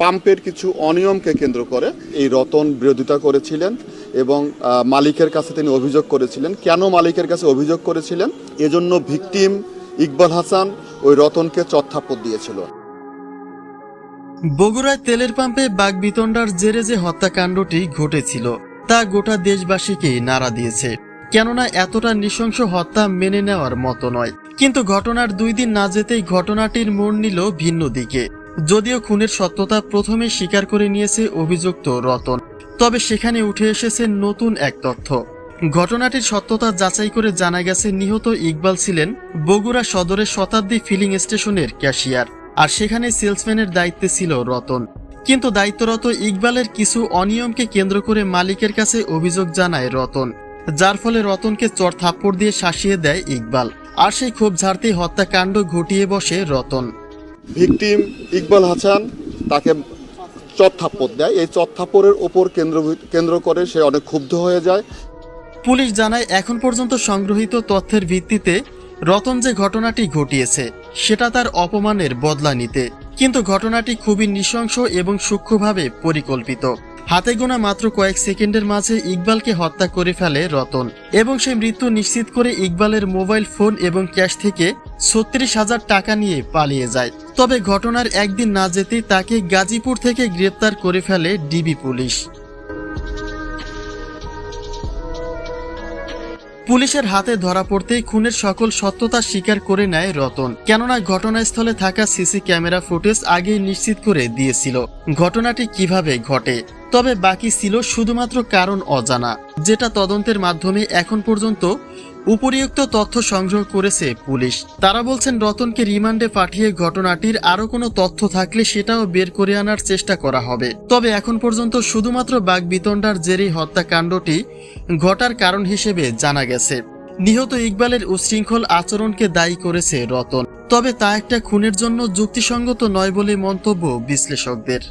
পাম্পের কিছু অনিয়মকে কেন্দ্র করে এই রতন বিরোধিতা করেছিলেন এবং মালিকের কাছে তিনি অভিযোগ করেছিলেন। কেন মালিকের কাছে অভিযোগ করেছিলেন? এজন্য ভিকটিম ইকবাল হাসান ওই রতনকে চত্থাপ্পর দিয়েছিল। বগুড়ায় তেলের পাম্পে বাগবিতণ্ডার জেরে যে হত্যাকাণ্ডটি ঘটেছিল, তা গোটা দেশবাসীকে নাড়া দিয়েছে। কেননা এতটা নৃশংস হত্যা মেনে নেওয়ার মতো নয়। কিন্তু ঘটনার দুই দিন না যেতেই ঘটনাটির মোড় নিল ভিন্ন দিকে। যদিও খুনের সত্যতা প্রথমে স্বীকার করে নিয়েছে অভিযুক্ত রতন, তবে সেখানে উঠে এসেছে নতুন এক তথ্য। ঘটনাটির সত্যতা যাচাই করে জানা গেছে নিহত ইকবাল ছিলেন বগুড়া সদরের শতাব্দী ফিলিং স্টেশনের ক্যাশিয়ার, আর সেখানে সেলসম্যানের দায়িত্বে ছিল রতন। কিন্তু দায়িত্বরত ইকবালের কিছু অনিয়মকে কেন্দ্র করে মালিকের কাছে অভিযোগ জানায় রতন, যার ফলে রতনকে চর থাপ্পড় দিয়ে শাসিয়ে দেয় ইকবাল, আর সেই ক্ষোভ ঝাড়তেই হত্যাকাণ্ড ঘটিয়ে বসে রতন। ভিকটিম ইকবাল হাসান তাকে চত্থাপ্পড় দেয়। এই চত্থাপ্পড়ের ওপর কেন্দ্র কেন্দ্র করে সে অনেক ক্ষুব্ধ হয়ে যায়। পুলিশ জানায়, এখন পর্যন্ত সংগ্রহীত তথ্যের ভিত্তিতে রতন যে ঘটনাটি ঘটিয়েছে, সেটা তার অপমানের বদলা নিতে। কিন্তু ঘটনাটি খুবই নৃশংস এবং সূক্ষ্মভাবে পরিকল্পিত। হাতে গোনা মাত্র কয়েক সেকেন্ডের মাঝে ইকবালকে হত্যা করে ফেলে রতন। এবং সে মৃত্যু নিশ্চিত করে ইকবালের মোবাইল ফোন এবং ক্যাশ থেকে ছত্রিশ হাজার টাকা নিয়ে পালিয়ে যায়। তবে ঘটনার একদিন না যেতেই তাকে গাজীপুর থেকে গ্রেপ্তার করে ফেলে ডিবি পুলিশ। পুলিশের হাতে ধরা পড়তেই খুনের সকল সত্যতা স্বীকার করে নেয় রতন। কেননা ঘটনাস্থলে থাকা সিসি ক্যামেরা ফুটেজ আগেই নিশ্চিত করে দিয়েছিল। ঘটনাটি কীভাবে ঘটে? তবে বাকি ছিল শুধুমাত্র কারণ অজানা, যেটা তদন্তের মাধ্যমে এখন পর্যন্ত উপরিউক্ত তথ্য সংগ্রহ করেছে পুলিশ। তারা বলছেন, রতনকে রিমান্ডে পাঠিয়ে ঘটনাটির আরও কোনো তথ্য থাকলে সেটাও বের করে আনার চেষ্টা করা হবে। তবে এখন পর্যন্ত শুধুমাত্র বাগবিতণ্ডার জেরেই হত্যাকাণ্ডটি ঘটার কারণ হিসেবে জানা গেছে। নিহত ইকবালের উশৃঙ্খল আচরণকে দায়ী করেছে রতন। তবে তা একটা খুনের জন্য যুক্তিসঙ্গত নয় বলে মন্তব্য বিশ্লেষকদের।